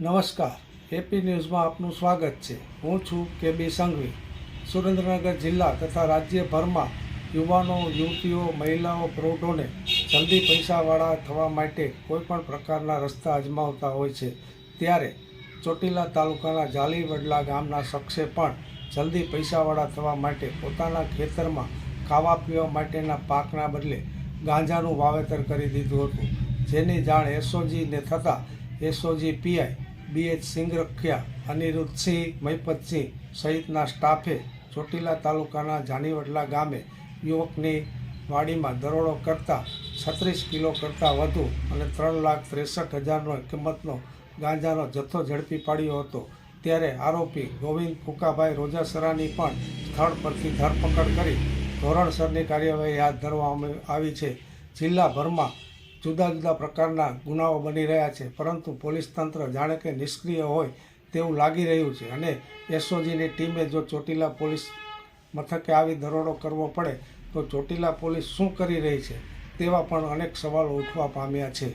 નમસ્કાર. એપી ન્યૂઝમાં આપનું સ્વાગત છે. હું છું કે બી સંઘવી. સુરેન્દ્રનગર જિલ્લા તથા રાજ્યભરમાં યુવાનો, યુવતીઓ, મહિલાઓ, પ્રૌઢોને જલ્દી પૈસાવાળા થવા માટે કોઈપણ પ્રકારના રસ્તા અજમાવતા હોય છે. ત્યારે ચોટીલા તાલુકાના જાલીવડલા ગામના શખ્સે પણ જલ્દી પૈસાવાળા થવા માટે પોતાના ખેતરમાં ખાવા પીવા માટેના પાકના બદલે ગાંજાનું વાવેતર કરી દીધું હતું. જેની જાણ એસઓજીને થતાં SOG PI BH Singarkhiya, Aniruddhsinh, Mahipatsinh સહિતના સ્ટાફે ચોટીલા તાલુકાના જાનીવડલા ગામે યુવકની વાડીમાં દરોડો કરતા છત્રીસ કિલો કરતાં વધુ અને ત્રણ લાખ ત્રેસઠ હજારનો કિંમતનો ગાંજાનો જથ્થો ઝડપી પાડ્યો હતો. ત્યારે આરોપી ગોવિંદ ફુકાભાઈ રોજાસરાની પણ સ્થળ પરથી ધરપકડ કરી ધોરણસરની કાર્યવાહી હાથ ધરવામાં આવી છે. જિલ્લાભરમાં જુદા જુદા પ્રકારના ગુનાઓ બની રહ્યા છે, પરંતુ પોલીસ તંત્ર જાણે કે નિષ્ક્રિય હોય તેવું લાગી રહ્યું છે અને એસઓજીની ટીમે જો ચોટીલા પોલીસ મથકે આવી દરોડો કરવો પડે, તો ચોટીલા પોલીસ શું કરી રહી છે તેવા પણ અનેક સવાલો ઉઠવા પામ્યા છે.